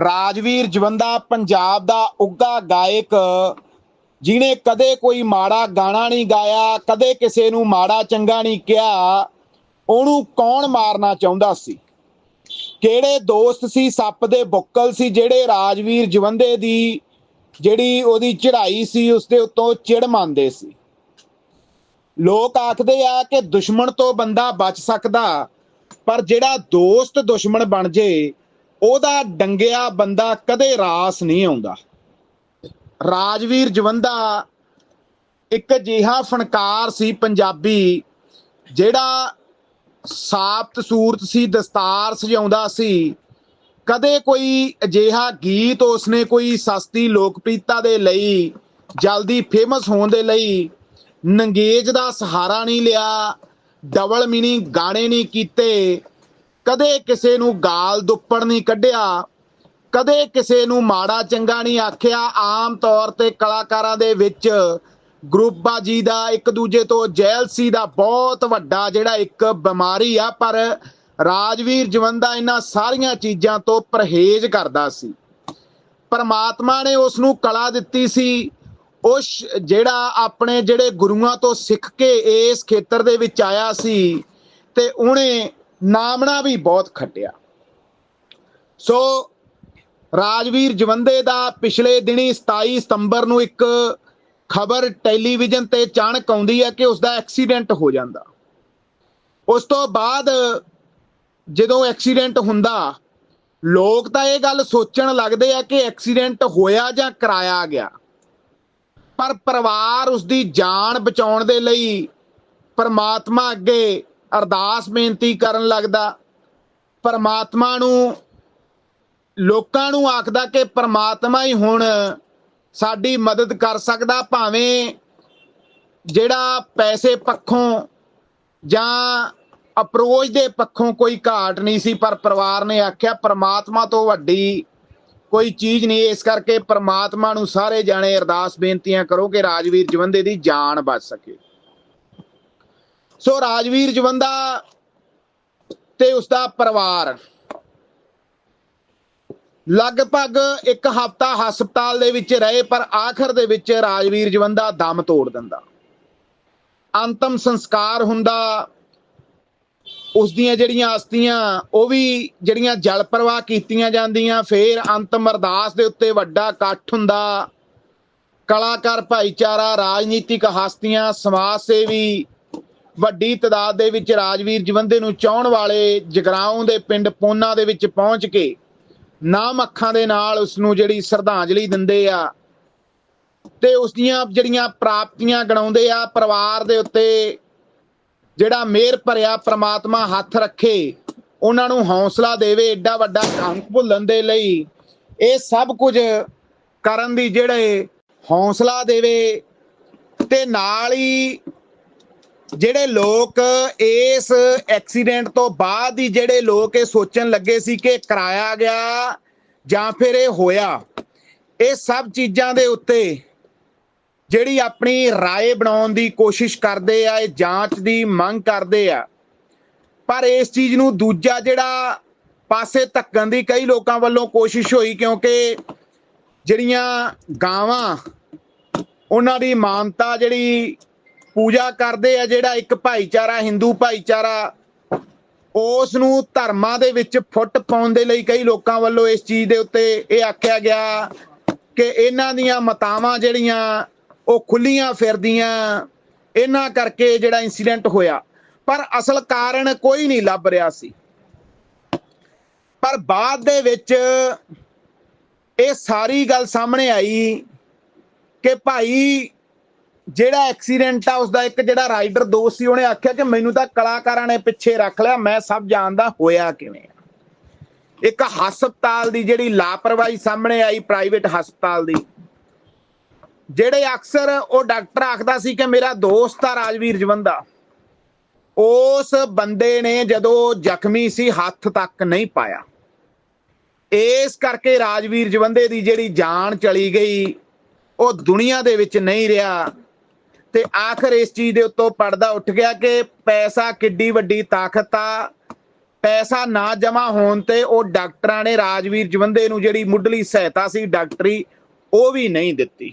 ਰਾਜਵੀਰ ਜਵੰਦਾ ਪੰਜਾਬ ਦਾ ਉੱਗਾ ਗਾਇਕ ਜਿਨੇ ਕਦੇ ਕੋਈ ਮਾੜਾ ਗਾਣਾ ਨਹੀਂ ਗਾਇਆ, ਕਦੇ ਕਿਸੇ ਨੂੰ ਮਾੜਾ ਚੰਗਾ ਨਹੀਂ ਕਿਹਾ, ਉਹਨੂੰ ਕੌਣ ਮਾਰਨਾ ਚਾਹੁੰਦਾ ਸੀ? ਕਿਹੜੇ ਦੋਸਤ ਸੀ, ਸੱਪ ਦੇ ਬੁੱਕਲ ਸੀ, ਜਿਹੜੇ ਰਾਜਵੀਰ ਜਵੰਦੇ ਦੀ ਜਿਹੜੀ ਉਹਦੀ ਚੜ੍ਹਾਈ ਸੀ ਉਸ ਦੇ ਉੱਤੋਂ ਚਿੜ ਮੰਨਦੇ ਸੀ? ਲੋਕ ਆਖਦੇ ਆ ਕਿ ਦੁਸ਼ਮਣ ਤੋਂ ਬੰਦਾ ਬਚ ਸਕਦਾ, ਪਰ ਜਿਹੜਾ ਦੋਸਤ ਦੁਸ਼ਮਣ ਬਣ ਜੇ ਉਹਦਾ ਡੰਗਿਆ ਬੰਦਾ ਕਦੇ ਰਾਸ ਨਹੀਂ ਆਉਂਦਾ। ਰਾਜਵੀਰ ਜਵੰਦਾ ਇੱਕ ਅਜਿਹਾ ਫਨਕਾਰ ਸੀ ਪੰਜਾਬੀ, ਜਿਹੜਾ ਸਾਫਤ ਸੂਰਤ ਸੀ, ਦਸਤਾਰ ਸਜਾਉਂਦਾ ਸੀ। ਕਦੇ ਕੋਈ ਅਜਿਹਾ ਗੀਤ ਉਸਨੇ ਕੋਈ ਸਸਤੀ ਲੋਕਪ੍ਰਿਯਤਾ ਦੇ ਲਈ, ਜਲਦੀ ਫੇਮਸ ਹੋਣ ਦੇ ਲਈ ਨੰਗੇਜ ਦਾ ਸਹਾਰਾ ਨਹੀਂ ਲਿਆ, ਡਬਲ ਮੀਨਿੰਗ ਗਾਣੇ ਨਹੀਂ ਕੀਤੇ। ਕਦੇ ਕਿਸੇ ਨੂੰ ਗਾਲ ਦੁੱਪੜ ਨਹੀਂ ਕੱਢਿਆ, ਕਦੇ ਕਿਸੇ ਨੂੰ ਮਾੜਾ ਚੰਗਾ ਨਹੀਂ ਆਖਿਆ, ਆਮ ਤੌਰ ਤੇ ਕਲਾਕਾਰਾਂ ਦੇ ਵਿੱਚ ਗਰੁੱਪਬਾਜੀ ਦਾ ਇੱਕ ਦੂਜੇ ਤੋਂ ਜੈਲਸੀ ਦਾ ਬਹੁਤ ਵੱਡਾ ਜਿਹੜਾ ਇੱਕ ਬਿਮਾਰੀ ਆ, ਪਰ ਰਾਜਵੀਰ ਜਵੰਦਾ ਇਹਨਾਂ ਸਾਰੀਆਂ ਚੀਜ਼ਾਂ ਤੋਂ ਪਰਹੇਜ਼ ਕਰਦਾ ਸੀ। ਪਰਮਾਤਮਾ ਨੇ ਉਸ ਨੂੰ ਕਲਾ ਦਿੱਤੀ ਸੀ, ਉਸ ਜਿਹੜਾ ਆਪਣੇ ਜਿਹੜੇ ਗੁਰੂਆਂ ਤੋਂ ਸਿੱਖ ਕੇ ਇਸ ਖੇਤਰ ਦੇ ਵਿੱਚ ਆਇਆ ਸੀ, ਤੇ ਉਹਨੇ ਨਾਮਣਾ ਵੀ ਬਹੁਤ ਖੱਟਿਆ। ਸੋ ਰਾਜਵੀਰ ਜਵੰਦੇ ਦਾ ਪਿਛਲੇ ਦਿਨੀ 27 ਸਤੰਬਰ ਨੂੰ ਇੱਕ ਖਬਰ ਟੈਲੀਵਿਜ਼ਨ ਤੇ ਅਚਾਨਕ ਆਉਂਦੀ ਹੈ ਕਿ ਉਸ ਦਾ ਐਕਸੀਡੈਂਟ ਹੋ ਜਾਂਦਾ। ਉਸ ਤੋਂ ਬਾਅਦ ਜਦੋਂ ਐਕਸੀਡੈਂਟ ਹੁੰਦਾ, ਲੋਕ ਤਾਂ ਇਹ ਗੱਲ ਸੋਚਣ ਲੱਗਦੇ ਆ ਕਿ ਐਕਸੀਡੈਂਟ ਹੋਇਆ ਜਾਂ ਕਰਾਇਆ ਗਿਆ। ਪਰ ਪਰਿਵਾਰ ਉਸ ਦੀ ਜਾਨ ਬਚਾਉਣ ਦੇ ਲਈ ਪਰਮਾਤਮਾ ਅੱਗੇ ਅਰਦਾਸ ਬੇਨਤੀ ਕਰਨ ਲੱਗਦਾ। ਪਰਮਾਤਮਾ ਨੂੰ, ਲੋਕਾਂ ਨੂੰ ਆਖਦਾ ਕਿ ਪਰਮਾਤਮਾ ਹੀ ਹੁਣ ਸਾਡੀ ਮਦਦ ਕਰ ਸਕਦਾ, ਭਾਵੇਂ ਜਿਹੜਾ ਪੈਸੇ ਪੱਖੋਂ ਜਾਂ ਅਪਰੋਚ ਦੇ ਪੱਖੋਂ ਕੋਈ ਘਾਟ ਨਹੀਂ ਸੀ, ਪਰ ਪਰਿਵਾਰ ਨੇ ਆਖਿਆ, ਪਰਮਾਤਮਾ ਤੋਂ ਵੱਡੀ ਕੋਈ ਚੀਜ਼ ਨਹੀਂ। ਇਸ ਕਰਕੇ ਪਰਮਾਤਮਾ ਨੂੰ ਸਾਰੇ ਜਾਣੇ ਅਰਦਾਸ ਬੇਨਤੀਆਂ ਕਰੋ ਕਿ ਰਾਜਵੀਰ ਜਵੰਦੇ ਦੀ ਜਾਨ ਬਚ ਸਕੇ। ਸੋ ਰਾਜਵੀਰ ਜਵੰਦਾ ਤੇ ਉਸ ਦਾ ਪਰਿਵਾਰ। ਲਗਭਗ ਇੱਕ ਹਫ਼ਤਾ ਹਸਪਤਾਲ ਦੇ ਵਿੱਚ ਰਹੇ, ਪਰ ਆਖਰ ਦੇ ਵਿੱਚ ਰਾਜਵੀਰ ਜਵੰਦਾ ਦਮ ਤੋੜ ਦਿੰਦਾ। ਅੰਤਮ ਸੰਸਕਾਰ ਹੁੰਦਾ ਉਸ ਦੀਆਂ ਜਿਹੜੀਆਂ ਅਸਤੀਆਂ ਉਹ ਵੀ ਜਿਹੜੀਆਂ ਜਲ ਪ੍ਰਵਾਹ ਕੀਤੀਆਂ ਜਾਂਦੀਆਂ। ਫੇਰ ਅੰਤਮ ਅਰਦਾਸ ਦੇ ਉੱਤੇ ਵੱਡਾ ਇਕੱਠ ਹੁੰਦਾ। ਕਲਾਕਾਰ ਭਾਈਚਾਰਾ, ਰਾਜਨੀਤਿਕ ਹਸਤੀਆਂ, ਸਮਾਜ ਸੇਵੀ ਵੱਡੀ ਤਦਾਦ ਦੇ ਵਿੱਚ ਰਾਜਵੀਰ ਜਵੰਦੇ ਨੂੰ ਚਾਹਣ ਵਾਲੇ ਜਗਰਾਉਂ ਦੇ ਪਿੰਡ ਪੋਨਾ ਦੇ ਵਿੱਚ ਪਹੁੰਚ ਕੇ ਨਾਮ ਅੱਖਾਂ ਦੇ ਨਾਲ ਉਸ ਨੂੰ ਜਿਹੜੀ ਸ਼ਰਧਾਂਜਲੀ ਦਿੰਦੇ ਆ ਤੇ ਉਸ ਦੀਆਂ ਜਿਹੜੀਆਂ ਪ੍ਰਾਪਤੀਆਂ ਗਣਾਉਂਦੇ ਆ, ਪਰਿਵਾਰ ਦੇ ਉੱਤੇ ਜਿਹੜਾ ਮਿਹਰ ਭਰਿਆ ਪ੍ਰਮਾਤਮਾ ਹੱਥ ਰੱਖੇ, ਉਹਨਾਂ ਨੂੰ ਹੌਸਲਾ ਦੇਵੇ, ਏਡਾ ਵੱਡਾ ਕੰਮ ਭੁੱਲਣ ਦੇ ਲਈ ਇਹ ਸਭ ਕੁਝ ਕਰਨ ਦੀ ਜਿਹੜੇ ਹੌਸਲਾ ਦੇਵੇ ਤੇ ਨਾਲ ਹੀ ਜਿਹੜੇ ਲੋਕ ਇਸ ਐਕਸੀਡੈਂਟ ਤੋਂ ਬਾਅਦ ਹੀ ਜਿਹੜੇ ਲੋਕ ਇਹ ਸੋਚਣ ਲੱਗੇ ਸੀ ਕਿ ਕਰਾਇਆ ਗਿਆ ਜਾਂ ਫਿਰ ਇਹ ਹੋਇਆ ਇਹ ਸਭ ਚੀਜ਼ਾਂ ਦੇ ਉੱਤੇ ਜਿਹੜੀ ਆਪਣੀ رائے ਬਣਾਉਣ ਦੀ ਕੋਸ਼ਿਸ਼ ਕਰਦੇ ਆ ਇਹ ਜਾਂਚ ਦੀ ਮੰਗ ਕਰਦੇ ਆ ਪਰ ਇਸ ਚੀਜ਼ ਨੂੰ ਦੂਜਾ ਜਿਹੜਾ ਪਾਸੇ ਧੱਕਣ ਦੀ ਕਈ ਲੋਕਾਂ ਵੱਲੋਂ ਕੋਸ਼ਿਸ਼ ਹੋਈ ਕਿਉਂਕਿ ਜਿਹੜੀਆਂ ਗਾਵਾਂ ਉਹਨਾਂ ਦੀ ਮਾਨਤਾ ਜਿਹੜੀ ਪੂਜਾ ਕਰਦੇ ਆ ਜਿਹੜਾ ਇੱਕ ਭਾਈਚਾਰਾ, ਹਿੰਦੂ ਭਾਈਚਾਰਾ, ਉਸ ਨੂੰ ਧਰਮਾਂ ਦੇ ਵਿੱਚ ਫੁੱਟ ਪਾਉਣ ਦੇ ਲਈ ਕਈ ਲੋਕਾਂ ਵੱਲੋਂ ਇਸ ਚੀਜ਼ ਦੇ ਉੱਤੇ ਇਹ ਆਖਿਆ ਗਿਆ ਕਿ ਇਹਨਾਂ ਦੀਆਂ ਮਤਾਵਾਂ ਜਿਹੜੀਆਂ ਉਹ ਖੁੱਲੀਆਂ ਫਿਰਦੀਆਂ, ਇਹਨਾਂ ਕਰਕੇ ਜਿਹੜਾ ਇਨਸੀਡੈਂਟ ਹੋਇਆ। ਪਰ ਅਸਲ ਕਾਰਨ ਕੋਈ ਨਹੀਂ ਲੱਭ ਰਿਹਾ ਸੀ। ਪਰ ਬਾਅਦ ਦੇ ਵਿੱਚ ਇਹ ਸਾਰੀ ਗੱਲ ਸਾਹਮਣੇ ਆਈ ਕਿ ਭਾਈ ਜਿਹੜਾ ਐਕਸੀਡੈਂਟ ਆ ਉਸ ਦਾ ਇੱਕ ਜਿਹੜਾ ਰਾਈਡਰ ਦੋਸਤ ਸੀ, ਉਹਨੇ ਆਖਿਆ ਕਿ ਮੈਨੂੰ ਤਾਂ ਕਲਾਕਾਰਾਂ ਨੇ ਪਿੱਛੇ ਰੱਖ ਲਿਆ, ਮੈਂ ਸਭ ਜਾਣਦਾ ਹੋਇਆ ਕਿਵੇਂ ਆ। ਇੱਕ ਹਸਪਤਾਲ ਦੀ ਜਿਹੜੀ ਲਾਪਰਵਾਹੀ ਸਾਹਮਣੇ ਆਈ ਪ੍ਰਾਈਵੇਟ ਹਸਪਤਾਲ ਦੀ। ਜਿਹੜੇ ਅਕਸਰ ਉਹ ਡਾਕਟਰ ਆਖਦਾ ਸੀ ਕਿ ਮੇਰਾ ਦੋਸਤ ਆ ਰਾਜਵੀਰ ਜਵੰਦਾ, ਉਸ ਬੰਦੇ ਨੇ ਜਦੋਂ ਜ਼ਖਮੀ ਸੀ, ਹੱਥ ਤੱਕ ਨਹੀਂ ਪਾਇਆ। ਇਸ ਕਰਕੇ ਰਾਜਵੀਰ ਜਵੰਦੇ ਦੀ ਜਿਹੜੀ ਜਾਨ ਚਲੀ ਗਈ, ਉਹ ਦੁਨੀਆ ਦੇ ਵਿੱਚ ਨਹੀਂ ਰਿਹਾ। ਤੇ ਆਖਰ ਇਸ ਚੀਜ਼ ਦੇ ਉੱਤੋਂ ਪਰਦਾ ਉੱਠ ਗਿਆ ਕਿ ਪੈਸਾ ਕਿੱਡੀ ਵੱਡੀ ਤਾਕਤ ਆ। ਪੈਸਾ ਨਾ ਜਮਾ ਹੋਣ ਤੇ ਉਹ ਡਾਕਟਰਾਂ ਨੇ ਰਾਜਵੀਰ ਜਵੰਦੇ ਨੂੰ ਜਿਹੜੀ ਮੁੱਢਲੀ ਸਹਾਇਤਾ ਸੀ, ਡਾਕਟਰੀ, ਉਹ ਵੀ ਨਹੀਂ ਦਿੱਤੀ।